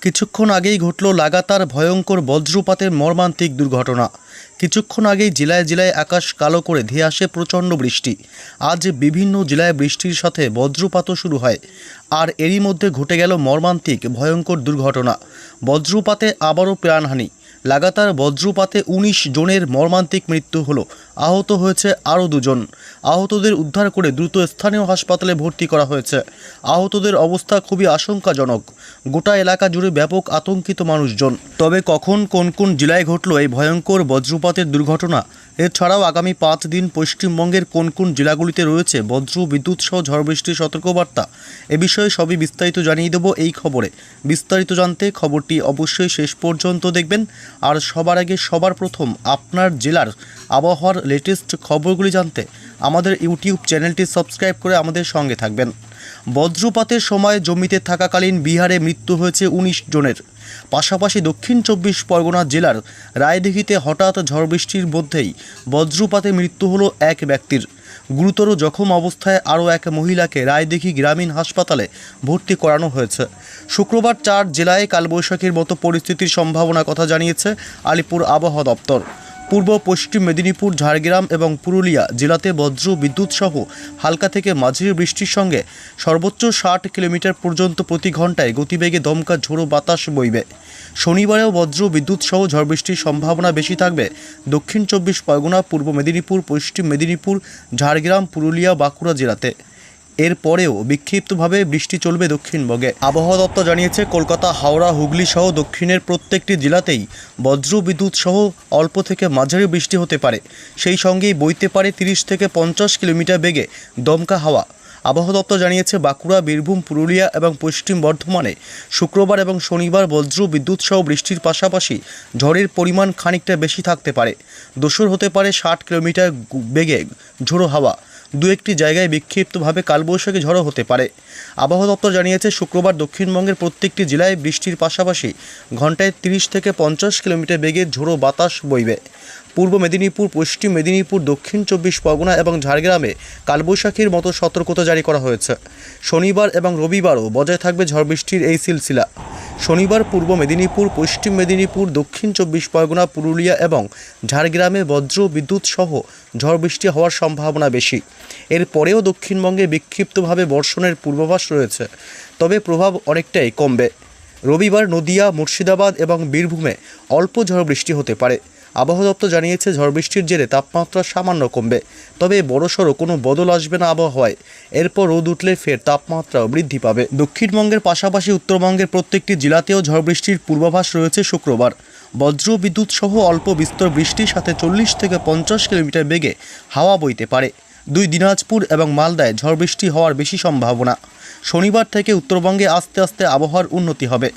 কিছুক্ষণ আগেই ঘটল লাগাতার ভয়ঙ্কর বজ্রপাতের মর্মান্তিক দুর্ঘটনা। কিছুক্ষণ আগেই জেলায় জেলায় আকাশ কালো করে ধেয়ে আসে প্রচণ্ড বৃষ্টি। আজ বিভিন্ন জেলায় বৃষ্টির সাথে বজ্রপাতও শুরু হয়। আর এরই মধ্যে ঘটে গেল মর্মান্তিক, ভয়ঙ্কর দুর্ঘটনা। বজ্রপাতে আবারও প্রাণহানি। লাগাতার বজ্রপাতে উনিশ জনের মর্মান্তিক মৃত্যু হলো। আহত হয়েছে আরও দুজন। আহতদের উদ্ধার করে দ্রুত স্থানীয় হাসপাতালে ভর্তি করা হয়েছে। আহতদের অবস্থা খুবই আশঙ্কাজনক। গোটা এলাকা জুড়ে ব্যাপক আতঙ্কিত মানুষজন। তবে কখন কোন কোন জেলায় ঘটল এই ভয়ঙ্কর বজ্রপাতের দুর্ঘটনা, এছাড়াও আগামী পাঁচ দিন পশ্চিমবঙ্গের কোন কোন জেলাগুলিতে রয়েছে বজ্র, বিদ্যুৎ সহ ঝড় বৃষ্টির সতর্কবার্তা, এ বিষয়ে সবই বিস্তারিত জানিয়ে দেবো এই খবরে। বিস্তারিত জানতে খবরটি অবশ্যই শেষ পর্যন্ত দেখবেন। আর সবার আগে সবার প্রথম আপনার জেলার আবহাওয়ার লেটেস্ট খবরগুলি জানতে আমাদের ইউটিউব চ্যানেলটি সাবস্ক্রাইব করে আমাদের সঙ্গে থাকবেন। বজ্রপাতের সময় জমিতে থাকাকালীন বিহারে মৃত্যু হয়েছে উনিশ জনের। পাশাপাশি দক্ষিণ চব্বিশ পরগনা জেলার রায়দিঘিতে হঠাৎ ঝড় বৃষ্টির মধ্যেই বজ্রপাতে মৃত্যু হলো এক ব্যক্তির। গুরুতর জখম অবস্থায় আরও এক মহিলাকে রায়দিঘি গ্রামীণ হাসপাতালে ভর্তি করানো হয়েছে। শুক্রবার চার জেলায় কালবৈশাখীর মতো পরিস্থিতির সম্ভাবনার কথা জানিয়েছে আলিপুর আবহাওয়া দপ্তর। পূর্ব পশ্চিম মেদিনীপুর, ঝাড়গ্রাম এবং পুরুলিয়া জেলাতে বজ্র বিদ্যুৎ সহ হালকা থেকে মাঝারি বৃষ্টির সঙ্গে সর্বোচ্চ ষাট কিলোমিটার পর্যন্ত প্রতি ঘন্টায় গতিবেগে দমকা ঝোড়ো বাতাস বইবে। শনিবারেও বজ্র বিদ্যুৎ সহ ঝড় বৃষ্টির সম্ভাবনা বেশি থাকবে। দক্ষিণ চব্বিশ পরগনা, পূর্ব মেদিনীপুর, পশ্চিম মেদিনীপুর, ঝাড়গ্রাম, পুরুলিয়া, বাঁকুড়া জেলাতে। এরপরেও বিক্ষিপ্তভাবে বৃষ্টি চলবে দক্ষিণবঙ্গে। আবহাওয়া দপ্তর জানিয়েছে, কলকাতা, হাওড়া, হুগলি সহ দক্ষিণের প্রত্যেকটি জেলাতেই বজ্র বিদ্যুৎ সহ অল্প থেকে মাঝারি বৃষ্টি হতে পারে। সেই সঙ্গেই বইতে পারে, তিরিশ থেকে পঞ্চাশ কিলোমিটার বেগে দমকা হাওয়া। আবহাওয়া দপ্তর জানিয়েছে, বাঁকুড়া, বীরভূম, পুরুলিয়া এবং পশ্চিম বর্ধমানে শুক্রবার এবং শনিবার বজ্র বিদ্যুৎ সহ বৃষ্টির পাশাপাশি ঝড়ের পরিমাণ খানিকটা বেশি থাকতে পারে। দোসর হতে পারে ষাট কিলোমিটার বেগে ঝোড়ো হাওয়া। দু একটি জায়গায় বিক্ষিপ্তভাবে কালবৈশাখী ঝড়ও হতে পারে। আবহাওয়া দপ্তর জানিয়েছে, শুক্রবার দক্ষিণবঙ্গের প্রত্যেকটি জেলায় বৃষ্টির পাশাপাশি ঘন্টায় তিরিশ থেকে পঞ্চাশ কিলোমিটার বেগে ঝোড়ো বাতাস বইবে। পূর্ব মেদিনীপুর, পশ্চিম মেদিনীপুর, দক্ষিণ চব্বিশ পরগনা এবং ঝাড়গ্রামে কালবৈশাখীর মতো সতর্কতা জারি করা হয়েছে। শনিবার এবং রবিবারও বজায় থাকবে ঝড় বৃষ্টির এই সিলসিলা। শনিবার পূর্ব মেদিনীপুর, পশ্চিম মেদিনীপুর, দক্ষিণ চব্বিশ পরগনা, পুরুলিয়া এবং ঝাড়গ্রামে বজ্র বিদ্যুৎ সহ ঝড় বৃষ্টি হওয়ার সম্ভাবনা বেশি। এরপরেও দক্ষিণবঙ্গে বিক্ষিপ্তভাবে বর্ষণের পূর্বাভাস রয়েছে, তবে প্রভাব অনেকটাই কমবে। রবিবার নদিয়া, মুর্শিদাবাদ এবং বীরভূমে অল্প ঝড় বৃষ্টি হতে পারে। আবহাওয়া দপ্তর জানিয়েছে, ঝড় বৃষ্টির জেরে তাপমাত্রা সামান্য কমবে, তবে বড়সড় কোনো বদল আসবে না আবহাওয়ায়। এরপর রোদ উঠলে ফের তাপমাত্রাও বৃদ্ধি পাবে। দক্ষিণবঙ্গের পাশাপাশি উত্তরবঙ্গের প্রত্যেকটি জেলাতেও ঝড় বৃষ্টির পূর্বাভাস রয়েছে শুক্রবার। বজ্র, বিদ্যুৎ সহ অল্প বিস্তর বৃষ্টির সাথে চল্লিশ থেকে পঞ্চাশ কিলোমিটার বেগে হাওয়া বইতে পারে। দুই দিনাজপুর এবং মালদায় ঝড় বৃষ্টি হওয়ার বেশি সম্ভাবনা। শনিবার থেকে উত্তরবঙ্গে আস্তে আস্তে আবহাওয়ার উন্নতি হবে।